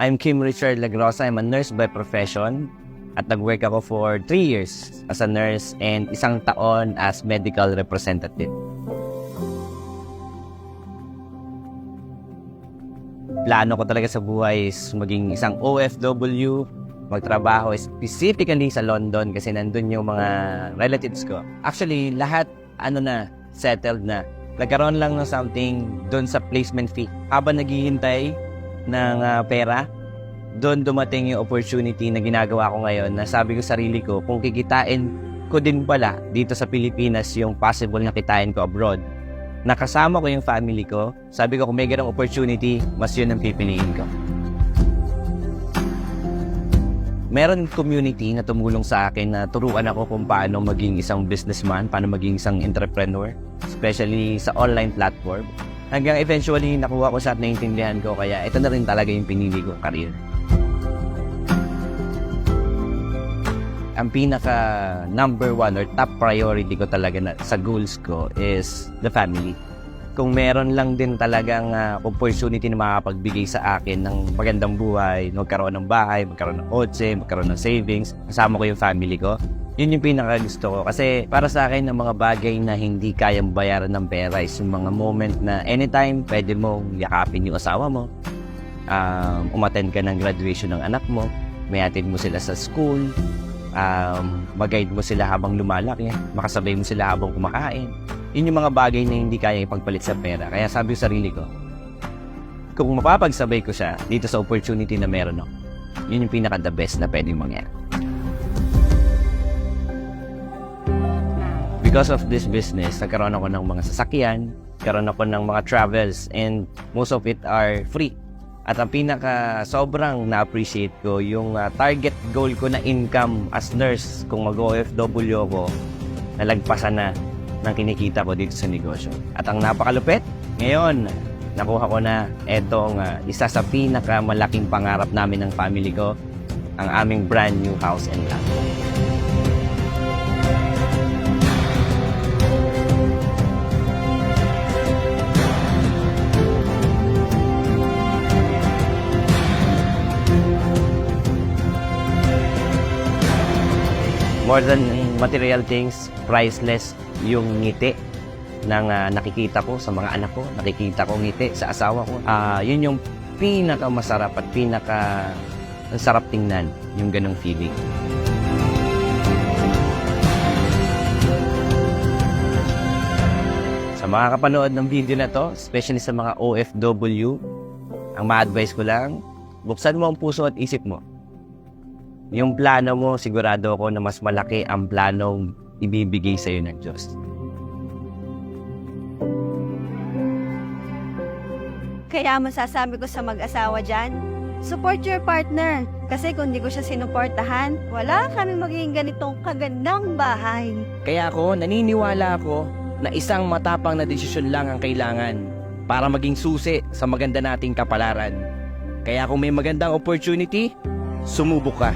I'm Kim Richard Lagrosa. I'm a nurse by profession at nag-work ako for 3 years as a nurse and isang taon as medical representative. Plano ko talaga sa buhay is maging isang OFW, magtrabaho specifically sa London kasi nandun yung mga relatives ko. Actually, lahat ano na, settled na. Nagkaroon lang ng something doon sa placement fee. Habang naghihintay ng ah, pera, doon dumating yung opportunity na ginagawa ko ngayon na sabi ko sarili ko, kung kikitain ko din pala dito sa Pilipinas yung possible na kitain ko abroad, nakasama ko yung family ko, sabi ko kung may ganong opportunity, mas yun ang pipiliin ko. Meron community na tumulong sa akin na turuan ako kung paano maging isang businessman, paano maging isang entrepreneur, especially sa online platform. Hanggang eventually nakuha ko sa at naintindihan ko kaya ito na rin talaga yung pinili kong career. Ang pinaka number one or top priority ko talaga na, sa goals ko is the family. Kung meron lang din talagang ah, opportunity na makapagbigay sa akin ng magandang buhay, magkaroon ng bahay, magkaroon ng kotse, magkaroon ng savings, kasama ko yung family ko, yun yung pinaka gusto ko. Kasi para sa akin, ang mga bagay na hindi kayang bayaran ng pera is yung mga moment na anytime pwede mong yakapin yung asawa mo, um, umattend ka ng graduation ng anak mo, may atid mo sila sa school, um, mag-guide mo sila habang lumalaki, makasabay mo sila habang kumakain. Yun yung mga bagay na hindi kaya ipagpalit sa pera. Kaya sabi ko sa sarili ko, kung mapapagsabay ko siya dito sa opportunity na meron ako, yun yung pinaka the best na pwedeng mangyari. Because of this business, nagkaroon ako ng mga sasakyan, nagkaroon ako ng mga travels, and most of it are free. At ang pinaka sobrang na-appreciate ko, yung uh, target goal ko na income as nurse kung mag-OFW ako, nalagpasan na ng kinikita ko dito sa negosyo. At ang napakalupit, ngayon, nakuha ko na etong uh, isa sa pinakamalaking pangarap namin ng family ko, ang aming brand new house and lot. more than material things, priceless yung ngiti ng ah, nakikita ko sa mga anak ko, nakikita ko ngiti sa asawa ko. Ah, yun yung pinaka masarap at pinaka sarap tingnan, yung ganong feeling. Sa mga kapanood ng video na to, especially sa mga OFW, ang ma-advise ko lang, buksan mo ang puso at isip mo yung plano mo, sigurado ako na mas malaki ang planong ibibigay sa iyo ng Diyos. Kaya masasabi ko sa mag-asawa dyan, support your partner. Kasi kung di ko siya sinuportahan, wala kami magiging ganitong kagandang bahay. Kaya ako, naniniwala ako na isang matapang na desisyon lang ang kailangan para maging susi sa maganda nating kapalaran. Kaya kung may magandang opportunity, sumubok ka.